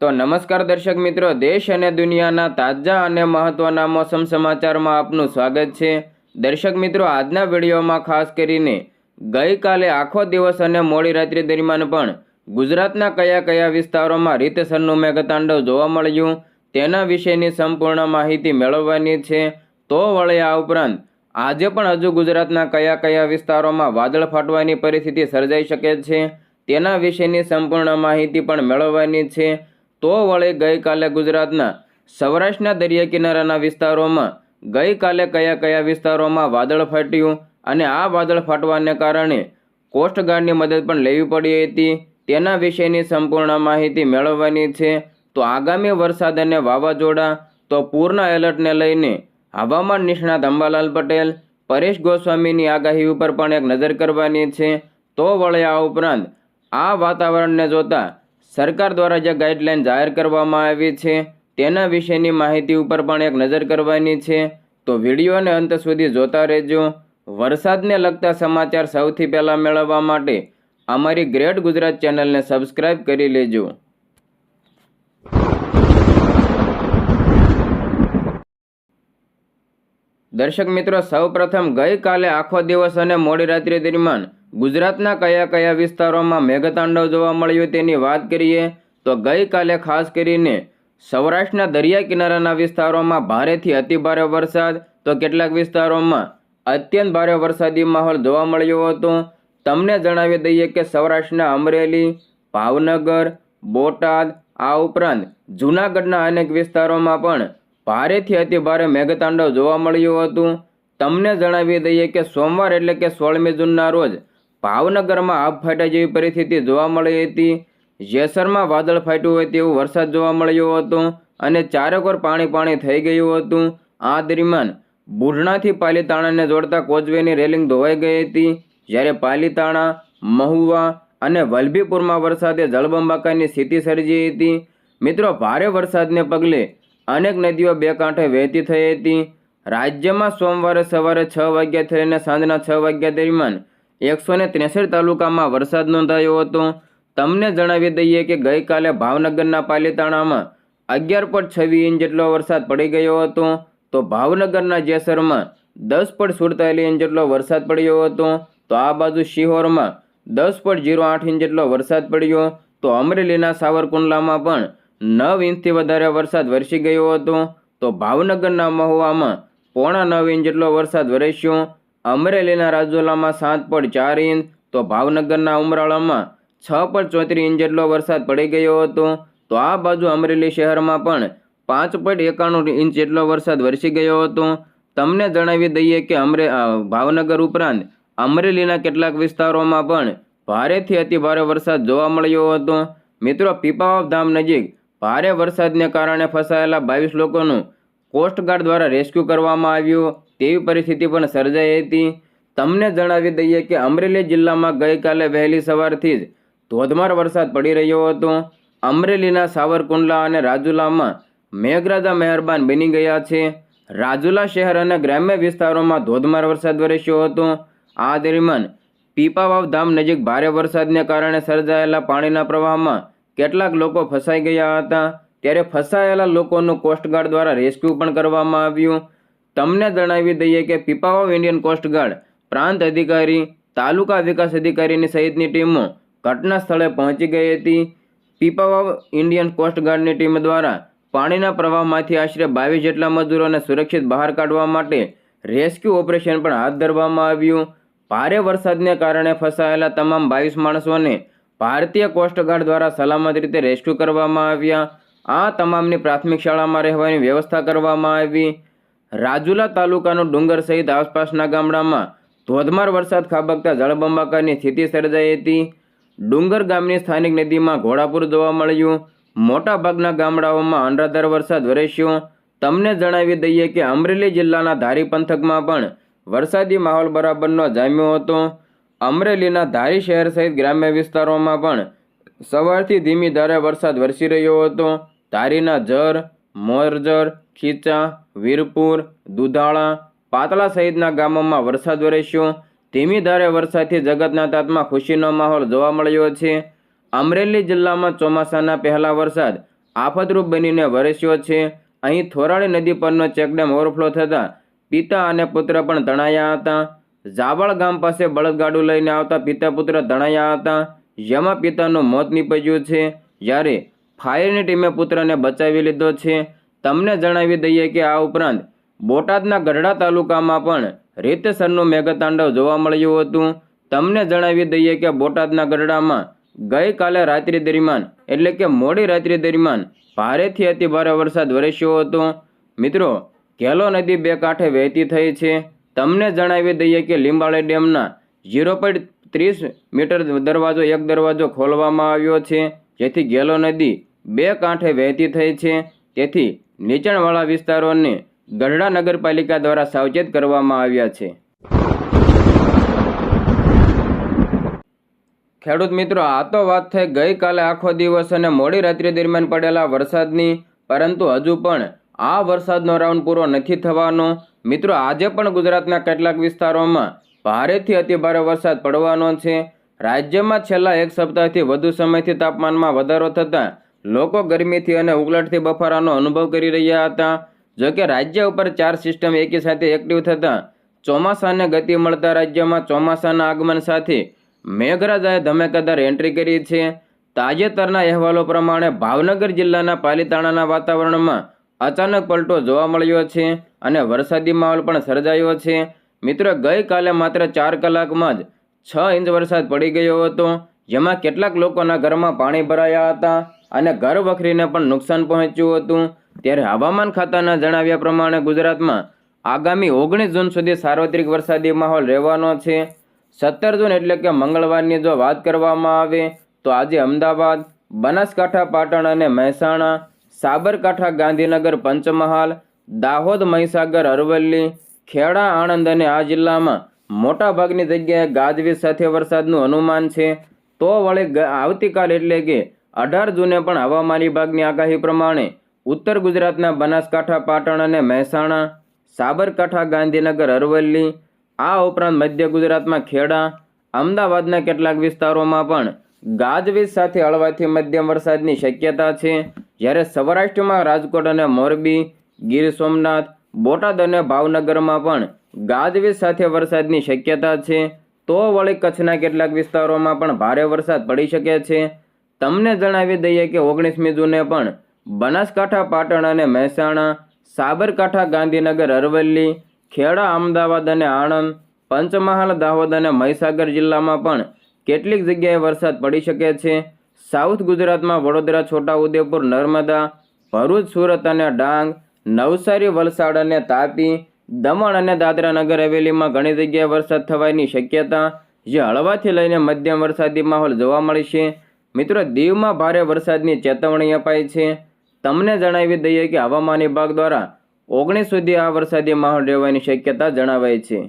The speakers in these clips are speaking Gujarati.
તો નમસ્કાર દર્શક મિત્રો, દેશ અને દુનિયાના તાજા અને મહત્વના મોસમ સમાચારમાં આપનું સ્વાગત છે. દર્શક મિત્રો, આજના વિડીયોમાં ખાસ કરીને ગઈકાલે આખો દિવસ અને મોડી રાત્રિ દરમિયાન પણ ગુજરાતના કયા કયા વિસ્તારોમાં રીતસરનું મેઘતાંડવ જોવા મળ્યું તેના વિશેની સંપૂર્ણ માહિતી મેળવવાની છે. તો વળે આ ઉપરાંત આજે પણ હજુ ગુજરાતના કયા કયા વિસ્તારોમાં વાદળ ફાટવાની પરિસ્થિતિ સર્જાઈ શકે છે તેના વિશેની સંપૂર્ણ માહિતી પણ મેળવવાની છે. તો વળે ગઈકાલે ગુજરાતના સૌરાષ્ટ્રના દરિયા કિનારાના વિસ્તારોમાં ગઈકાલે કયા કયા વિસ્તારોમાં વાદળ ફાટ્યું અને આ વાદળ ફાટવાને કારણે કોસ્ટગાર્ડની મદદ પણ લેવી પડી હતી. તેના વિશેની સંપૂર્ણ માહિતી મેળવવાની છે. તો આગામી વરસાદ અને વાવાઝોડા, તો પૂરના એલર્ટને લઈને હવામાન નિષ્ણાત અંબાલાલ પટેલ, પરેશ ગોસ્વામીની આગાહી ઉપર પણ એક નજર કરવાની છે. તો વળે આ ઉપરાંત આ વાતાવરણને જોતા સરકાર દ્વારા જે ગાઈડલાઇન જાહેર કરવામાં આવી છે, તેના વિશેની માહિતી ઉપર પણ એક નજર કરવાની છે. તો વિડીયોને અંત સુધી જોતા રહેજો. વરસાદને લગતા સમાચાર સૌથી પહેલાં મેળવવા માટે અમારી ગ્રેટ ગુજરાત ચેનલને સબસ્ક્રાઇબ કરી લેજો. દર્શક મિત્રો, સૌપ્રથમ ગઈકાલે આખો દિવસ અને મોડી રાત્રિ દરમિયાન ગુજરાતના કયા કયા વિસ્તારોમાં મેઘતાંડવ જોવા મળ્યું તેની વાત કરીએ, તો ગઈકાલે ખાસ કરીને સૌરાષ્ટ્રના દરિયા કિનારાના વિસ્તારોમાં ભારેથી અતિભારે વરસાદ, તો કેટલાક વિસ્તારોમાં અત્યંત ભારે વરસાદી માહોલ જોવા મળ્યો હતો. તમને જણાવી દઈએ કે સૌરાષ્ટ્રના અમરેલી, ભાવનગર, બોટાદ, આ ઉપરાંત જૂનાગઢના અનેક વિસ્તારોમાં પણ ભારેથી અતિ ભારે મેઘતાંડવ જોવા મળ્યું હતું. તમને જણાવી દઈએ કે સોમવાર એટલે કે સોળમી જૂનના રોજ ભાવનગરમાં આભ ફાટ્યા જેવી પરિસ્થિતિ જોવા મળી હતી. જેસરમાં વાદળ ફાટ્યું હોય તેવું વરસાદ જોવા મળ્યો હતો અને ચારેકોર પાણી પાણી થઈ ગયું હતું. આ દરમિયાન બુઢણાથી પાલીતાણાને જોડતા કોચવેની રેલિંગ ધોવાઈ ગઈ હતી. જ્યારે પાલીતાણા, મહુવા અને વલભીપુરમાં વરસાદે જળબંબાકારની સ્થિતિ સર્જી હતી. મિત્રો, ભારે વરસાદને પગલે અનેક નદીઓ બે કાંઠે વહેતી થઈ હતી. રાજ્યમાં સોમવારે સવારે છ વાગ્યા થઈને સાંજના છ વાગ્યા દરમિયાન એકસો ને ત્રેસઠ તાલુકામાં વરસાદ નોંધાયો હતો. તમને જણાવી દઈએ કે ગઈકાલે ભાવનગરના પાલીતાણામાં અગિયાર પોઈન્ટ છવ્વીસ ઇંચ જેટલો વરસાદ પડી ગયો હતો. તો ભાવનગરના જેસરમાં દસ પોઈન્ટ સુડતાલીસ ઇંચ જેટલો વરસાદ પડ્યો હતો. તો આ બાજુ શિહોરમાં દસ પોઈન્ટ જીરો આઠ ઇંચ જેટલો વરસાદ પડ્યો. તો અમરેલીના સાવરકુંડલામાં પણ નવ ઇંચથી વધારે વરસાદ વરસી ગયો હતો, તો ભાવનગરના મહુવામાં પોણા નવ ઇંચ જેટલો વરસાદ વરસ્યો. અમરેલીના રાજુલામાં સાત પોઈન્ટ ચાર ઇંચ, તો ભાવનગરના ઉમરાળામાં છ પોઈન્ટ ચોત્રીસ ઇંચ જેટલો વરસાદ પડી ગયો હતો. તો આ બાજુ અમરેલી શહેરમાં પણ પાંચ પોઈન્ટ એકાણું ઇંચ જેટલો વરસાદ વરસી ગયો હતો. તમને જણાવી દઈએ કે અમરે ભાવનગર ઉપરાંત અમરેલીના કેટલાક વિસ્તારોમાં પણ ભારેથી અતિભારે વરસાદ જોવા મળ્યો હતો. મિત્રો, પીપાવાવ ધામ નજીક ભારે વરસાદને કારણે ફસાયેલા બાવીસ લોકોનું કોસ્ટગાર્ડ દ્વારા રેસ્ક્યુ કરવામાં આવ્યું. તેવી પરિસ્થિતિ પણ સર્જાઈ હતી. તમને જણાવી દઈએ કે અમરેલી જિલ્લામાં ગઈકાલે વહેલી સવારથી જ ધોધમાર વરસાદ પડી રહ્યો હતો. અમરેલીના સાવરકુંડલા અને રાજુલામાં મેઘરાજા મહેરબાન બની ગયા છે. રાજુલા શહેર અને ગ્રામ્ય વિસ્તારોમાં ધોધમાર વરસાદ વરસ્યો હતો. આ દરમિયાન પીપાવાવ ધામ નજીક ભારે વરસાદને કારણે સર્જાયેલા પાણીના પ્રવાહમાં કેટલાક લોકો ફસાઈ ગયા હતા. ત્યારે ફસાયેલા લોકોનું કોસ્ટગાર્ડ દ્વારા રેસ્ક્યુ પણ કરવામાં આવ્યું. તમને જણાવી દઈએ કે પીપાવાવ ઇન્ડિયન કોસ્ટગાર્ડ પ્રાંત અધિકારી, તાલુકા વિકાસ અધિકારીની સહિતની ટીમો ઘટના સ્થળે પહોંચી ગઈ હતી. પીપાવાવ ઇન્ડિયન કોસ્ટગાર્ડની ટીમ દ્વારા પાણીના પ્રવાહમાંથી આશરે બાવીસ જેટલા મજૂરોને સુરક્ષિત બહાર કાઢવા માટે રેસ્ક્યુ ઓપરેશન પણ હાથ ધરવામાં આવ્યું. ભારે વરસાદને કારણે ફસાયેલા તમામ બાવીસ માણસોને ભારતીય કોસ્ટગાર્ડ દ્વારા સલામત રીતે રેસ્ક્યુ કરવામાં આવ્યા. આ તમામની પ્રાથમિક શાળામાં રહેવાની વ્યવસ્થા કરવામાં આવી. રાજુલા તાલુકાનું ડુંગર સહિત આસપાસના ગામડામાં ધોધમાર વરસાદ ખાબકતા જળબંબાકારની સ્થિતિ સર્જાઈ હતી. ડુંગર ગામની સ્થાનિક નદીમાં ઘોડાપુર જોવા મળ્યું. મોટાભાગના ગામડાઓમાં અનરાધાર વરસાદ વરસ્યો. તમને જણાવી દઈએ કે અમરેલી જિલ્લાના ધારી પંથકમાં પણ વરસાદી માહોલ બરાબરનો જામ્યો હતો. અમરેલીના ધારી શહેર સહિત ગ્રામ્ય વિસ્તારોમાં પણ સવારથી ધીમી ધારે વરસાદ વરસી રહ્યો હતો. ધારીના જર, મોરજર, ખીચા, વીરપુર, દુધાળા, પાતળા સહિતના ગામોમાં વરસાદ વરસ્યો. ધીમી ધારે વરસાદથી જગતના તાતમાં ખુશીનો માહોલ જોવા મળ્યો છે. અમરેલી જિલ્લામાં ચોમાસાના પહેલા વરસાદ આફતરૂપ બનીને વરસ્યો છે. અહીં થોરાળી નદી પરનો ચેકડેમ ઓવરફ્લો થતાં પિતા અને પુત્ર પણ તણાયા હતા. જાવળ ગામ પાસે બળદગાડું લઈને આવતા પિતા પુત્ર તણાયા હતા. જેમાં પિતાનું મોત નીપજ્યું છે. જ્યારે ફાયરની ટીમે પુત્રને બચાવી લીધો છે. તમને જણાવી દઈએ કે આ ઉપરાંત બોટાદના ગઢડા તાલુકામાં પણ રીતસરનું મેઘતાંડવ જોવા મળ્યું હતું. તમને જણાવી દઈએ કે બોટાદના ગઢડામાં ગઈકાલે રાત્રિ દરમિયાન, એટલે કે મોડી રાત્રિ દરમિયાન, ભારેથી અતિ ભારે વરસાદ વરસ્યો હતો. મિત્રો, ઘેલો નદી બે કાંઠે વહેતી થઈ છે. તમને જણાવી દઈએ કે લીંબાળી ડેમના ઝીરો પોઈન્ટ ત્રીસ મીટર દરવાજો, એક દરવાજો ખોલવામાં આવ્યો છે, જેથી ગેલો નદી બે કાંઠે વહેતી થઈ છે. તેથી નીચાણવાળા વિસ્તારોને ગઢડા નગરપાલિકા દ્વારા સાવચેત કરવામાં આવ્યા છે. ખેડૂત મિત્રો, આ તો વાત થઈ ગઈકાલે આખો દિવસ અને મોડી રાત્રિ દરમિયાન પડેલા વરસાદની, પરંતુ હજુ પણ આ વરસાદનો રાઉન્ડ પૂરો નથી થવાનો. મિત્રો, આજે પણ ગુજરાતના કેટલાક વિસ્તારોમાં ભારેથી અતિભારે વરસાદ પડવાનો છે. રાજ્યમાં છેલ્લા એક સપ્તાહથી વધુ સમયથી તાપમાનમાં વધારો થતાં લોકો ગરમીથી અને ઉકળાટથી બફારાનો અનુભવ કરી રહ્યા હતા. જોકે રાજ્ય ઉપર ચાર સિસ્ટમ એકી સાથે એક્ટિવ થતાં ચોમાસાને ગતિ મળતા રાજ્યમાં ચોમાસાના આગમન સાથે મેઘરાજાએ ધમેકેદાર એન્ટ્રી કરી છે. તાજેતરના અહેવાલો પ્રમાણે ભાવનગર જિલ્લાના પાલીતાણાના વાતાવરણમાં અચાનક પલટો જોવા મળ્યો છે અને વરસાદી માહોલ પણ સર્જાયો છે. મિત્રો, ગઈકાલે માત્ર ચાર કલાકમાં જ છ ઇંચ વરસાદ પડી ગયો હતો, જેમાં કેટલાક લોકોના ઘરમાં પાણી ભરાયા હતા અને ઘર વખરીને પણ નુકસાન પહોંચ્યું હતું. ત્યારે હવામાન ખાતાના જણાવ્યા પ્રમાણે ગુજરાતમાં આગામી ઓગણીસ જૂન સુધી સાર્વત્રિક વરસાદી માહોલ રહેવાનો છે. સત્તર જૂન એટલે કે મંગળવારની જો વાત કરવામાં આવે, તો આજે અમદાવાદ, બનાસકાંઠા, પાટણ અને મહેસાણા સાબરકાંઠા ગાંધીનગર પંચમહાલ, દાહોદ, મહીસાગર, અરવલ્લી, ખેડા, આણંદ અને આ જિલ્લામાં મોટાભાગની જગ્યાએ ગાજવીજ સાથે વરસાદનું અનુમાન છે. તો વળી આવતીકાલ એટલે કે અઢાર જૂને પણ હવામાન વિભાગની આગાહી પ્રમાણે ઉત્તર ગુજરાતના બનાસકાંઠા, પાટણ અને મહેસાણા, સાબરકાંઠા, ગાંધીનગર, અરવલ્લી, આ ઉપરાંત મધ્ય ગુજરાતમાં ખેડા, અમદાવાદના કેટલાક વિસ્તારોમાં પણ ગાજવીજ સાથે હળવાથી મધ્યમ વરસાદની શક્યતા છે. જ્યારે સૌરાષ્ટ્રમાં રાજકોટ અને મોરબી, ગીર સોમનાથ, બોટાદ અને ભાવનગરમાં પણ ગાજવીજ સાથે વરસાદની શક્યતા છે, તો વળી કચ્છના કેટલાક વિસ્તારોમાં પણ ભારે વરસાદ પડી શકે છે. તમને જણાવી દઈએ કે ઓગણીસમી જૂને પણ બનાસકાંઠા, પાટણ અને મહેસાણા, સાબરકાંઠા, ગાંધીનગર, અરવલ્લી, ખેડા, અમદાવાદ અને આણંદ, પંચમહાલ, દાહોદ અને મહીસાગર જિલ્લામાં પણ કેટલીક જગ્યાએ વરસાદ પડી શકે છે. સાઉથ ગુજરાતમાં વડોદરા, છોટાઉદેપુર, નર્મદા, ભરૂચ, સુરત અને ડાંગ, નવસારી, વલસાડ અને તાપી, દમણ અને દાદરા નગર હવેલીમાં ઘણી જગ્યાએ વરસાદ થવાની શક્યતા જે હળવાથી લઈને મધ્યમ વરસાદી માહોલ જોવા મળશે મિત્રો, દીવમાં ભારે વરસાદની ચેતવણી અપાઈ છે. તમને જણાવી દઈએ કે હવામાન વિભાગ દ્વારા ઓગણીસ સુધી આ વરસાદી માહોલ રહેવાની શક્યતા જણાવાઈ છે.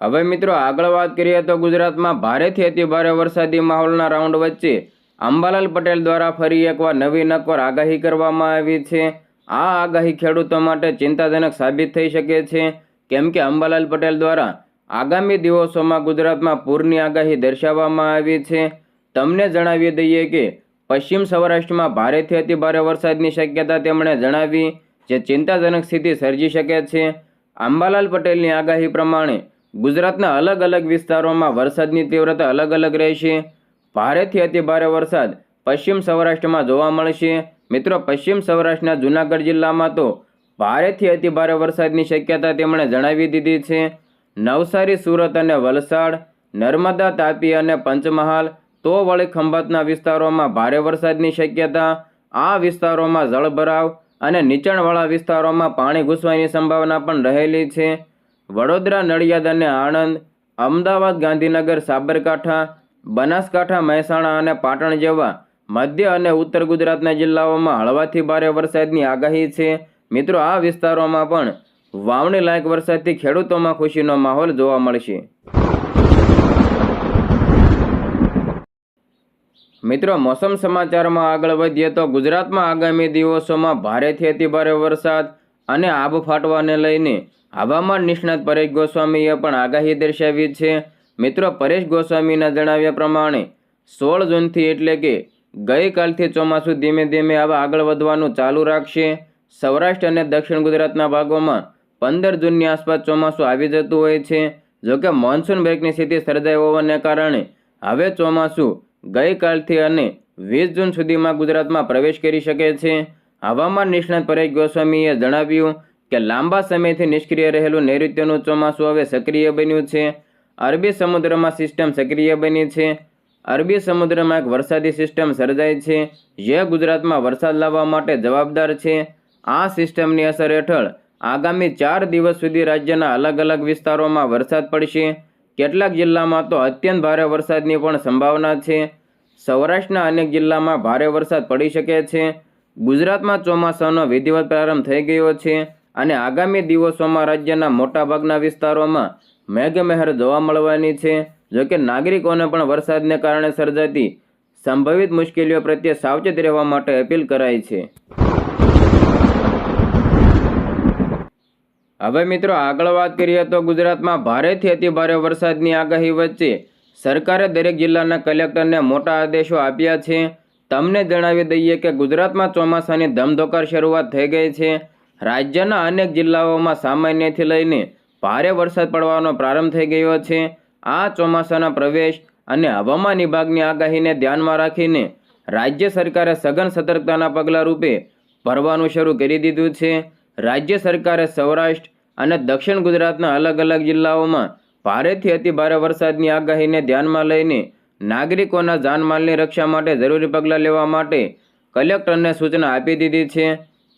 હવે મિત્રો, આગળ વાત કરીએ તો ગુજરાતમાં ભારેથી અતિ ભારે વરસાદી માહોલના રાઉન્ડ વચ્ચે અંબાલાલ પટેલ દ્વારા ફરી એકવાર નવી નક્કોર આગાહી કરવામાં આવી છે. આ આગાહી ખેડૂતો માટે ચિંતાજનક સાબિત થઈ શકે છે. કેમ કે અંબાલાલ પટેલ દ્વારા આગામી દિવસોમાં ગુજરાતમાં પૂરની આગાહી દર્શાવવામાં આવી છે. તમને જણાવી દઈએ કે પશ્ચિમ સૌરાષ્ટ્રમાં ભારેથી અતિ ભારે વરસાદની શક્યતા તેમણે જણાવી, જે ચિંતાજનક સ્થિતિ સર્જી શકે છે. અંબાલાલ પટેલની આગાહી પ્રમાણે ગુજરાતના અલગ અલગ વિસ્તારોમાં વરસાદની તીવ્રતા અલગ અલગ રહેશે. ભારેથી અતિ ભારે વરસાદ પશ્ચિમ સૌરાષ્ટ્રમાં જોવા મળશે. મિત્રો, પશ્ચિમ સૌરાષ્ટ્રના જૂનાગઢ જિલ્લામાં તો ભારેથી અતિ ભારે વરસાદની શક્યતા તેમણે જણાવી દીધી છે. નવસારી, સુરત અને વલસાડ, નર્મદા, તાપી અને પંચમહાલ તો વળી ખંભાતના વિસ્તારોમાં ભારે વરસાદની શક્યતા. આ વિસ્તારોમાં જળભરાવ અને નીચાણવાળા વિસ્તારોમાં પાણી ઘૂસવાની સંભાવના પણ રહેલી છે. વડોદરા, નડિયાદ અને આણંદ, અમદાવાદ, ગાંધીનગર, સાબરકાંઠા, બનાસકાંઠા, મહેસાણા અને પાટણ જેવા મધ્ય અને ઉત્તર ગુજરાતના જિલ્લાઓમાં હળવાથી ભારે વરસાદની આગાહી છે. મિત્રો, આ વિસ્તારોમાં પણ વાવણી લાયક વરસાદથી ખેડૂતોમાં ખુશીનો માહોલ જોવા મળશે. મિત્રો, મોસમ સમાચારમાં આગળ વધીએ તો ગુજરાતમાં આગામી દિવસોમાં ભારેથી અતિભારે વરસાદ અને આબ ફાટવાને લઈને હવામાન નિષ્ણાત પરેશ ગોસ્વામીએ પણ આગાહી દર્શાવી છે. મિત્રો, પરેશ ગોસ્વામીના જણાવ્યા પ્રમાણે, સોળ જૂનથી એટલે કે ગઈકાલથી ચોમાસું ધીમે ધીમે આવા આગળ વધવાનું ચાલુ રાખશે. સૌરાષ્ટ્ર અને દક્ષિણ ગુજરાતના ભાગોમાં પંદર જૂનની આસપાસ ચોમાસું આવી જતું હોય છે. જોકે મોન્સૂન બ્રેકની સ્થિતિ સર્જાઈ હોવાને કારણે હવે ચોમાસું ગઈકાલથી અને વીસ જૂન સુધીમાં ગુજરાતમાં પ્રવેશ કરી શકે છે. હવામાન નિષ્ણાત પરેશ ગોસ્વામીએ જણાવ્યું કે લાંબા સમયથી નિષ્ક્રિય રહેલું નૈઋત્યનું ચોમાસું હવે સક્રિય બન્યું છે. અરબી સમુદ્રમાં સિસ્ટમ સક્રિય બની છે. અરબી સમુદ્રમાં એક વરસાદી સિસ્ટમ સર્જાય છે, જે ગુજરાતમાં વરસાદ લાવવા માટે જવાબદાર છે. આ સિસ્ટમની અસર હેઠળ આગામી ચાર દિવસ સુધી રાજ્યના અલગ અલગ વિસ્તારોમાં વરસાદ પડશે. કેટલાક જિલ્લામાં તો અત્યંત ભારે વરસાદની પણ સંભાવના છે. સૌરાષ્ટ્રના અનેક જિલ્લામાં ભારે વરસાદ પડી શકે છે. ગુજરાતમાં ચોમાસાનો વિધિવત પ્રારંભ થઈ ગયો છે અને આગામી દિવસોમાં રાજ્યના મોટાભાગના વિસ્તારોમાં મેઘમહેર જોવા મળવાની છે. જોકે નાગરિકોને પણ વરસાદને કારણે સર્જાતી સંભવિત મુશ્કેલીઓ પ્રત્યે સાવચેત રહેવા માટે અપીલ કરાઈ છે. હવે મિત્રો આગળ વાત કરીએ તો ગુજરાતમાં ભારેથી અતિભારે વરસાદની આગાહી વચ્ચે સરકારે દરેક જિલ્લાના કલેક્ટરને મોટા આદેશો આપ્યા છે. તમને જણાવી દઈએ કે ગુજરાતમાં ચોમાસાની ધમધોકાર શરૂઆત થઈ ગઈ છે. રાજ્યના અનેક જિલ્લાઓમાં સામાન્યથી લઈને ભારે વરસાદ પડવાનો પ્રારંભ થઈ ગયો છે. આ ચોમાસાના પ્રવેશ અને હવામાન વિભાગની આગાહીને ધ્યાનમાં રાખીને રાજ્ય સરકારે સઘન સતર્કતાના પગલાં રૂપે ભરવાનું શરૂ કરી દીધું છે. રાજ્ય સરકારે સૌરાષ્ટ્ર અને દક્ષિણ ગુજરાતના અલગ અલગ જિલ્લાઓમાં ભારેથી અતિભારે વરસાદની આગાહીને ધ્યાનમાં લઈને નાગરિકોના જાનમાલની રક્ષા માટે જરૂરી પગલાં લેવા માટે કલેક્ટરને સૂચના આપી દીધી છે.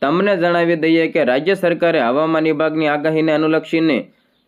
તમને જણાવી દઈએ કે રાજ્ય સરકારે હવામાન વિભાગની આગાહીને અનુલક્ષીને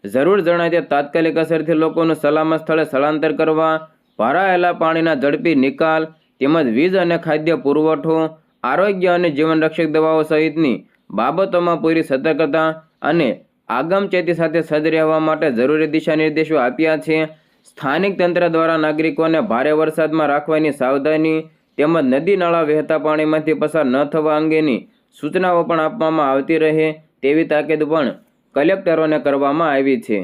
જરૂર જણાય તે તાત્કાલિક અસરથી લોકોનું સલામત સ્થળે સ્થળાંતર કરવા, ભરાયેલા પાણીના ઝડપી નિકાલ, તેમજ વીજ અને ખાદ્ય પુરવઠો, આરોગ્ય અને જીવનરક્ષક દવાઓ સહિતની બાબતોમાં પૂરી સતર્કતા અને આગમચેતી સાથે સજ્જ રહેવા માટે જરૂરી દિશા નિર્દેશો આપ્યા છે. સ્થાનિક તંત્ર દ્વારા નાગરિકોને ભારે વરસાદમાં રાખવાની સાવધાની તેમજ નદી નાળા વહેતા પાણીમાંથી પસાર ન થવા અંગેની સૂચનાઓ પણ આપવામાં આવતી રહે તેવી તાકીદ પણ કલેક્ટરોને કરવામાં આવી છે.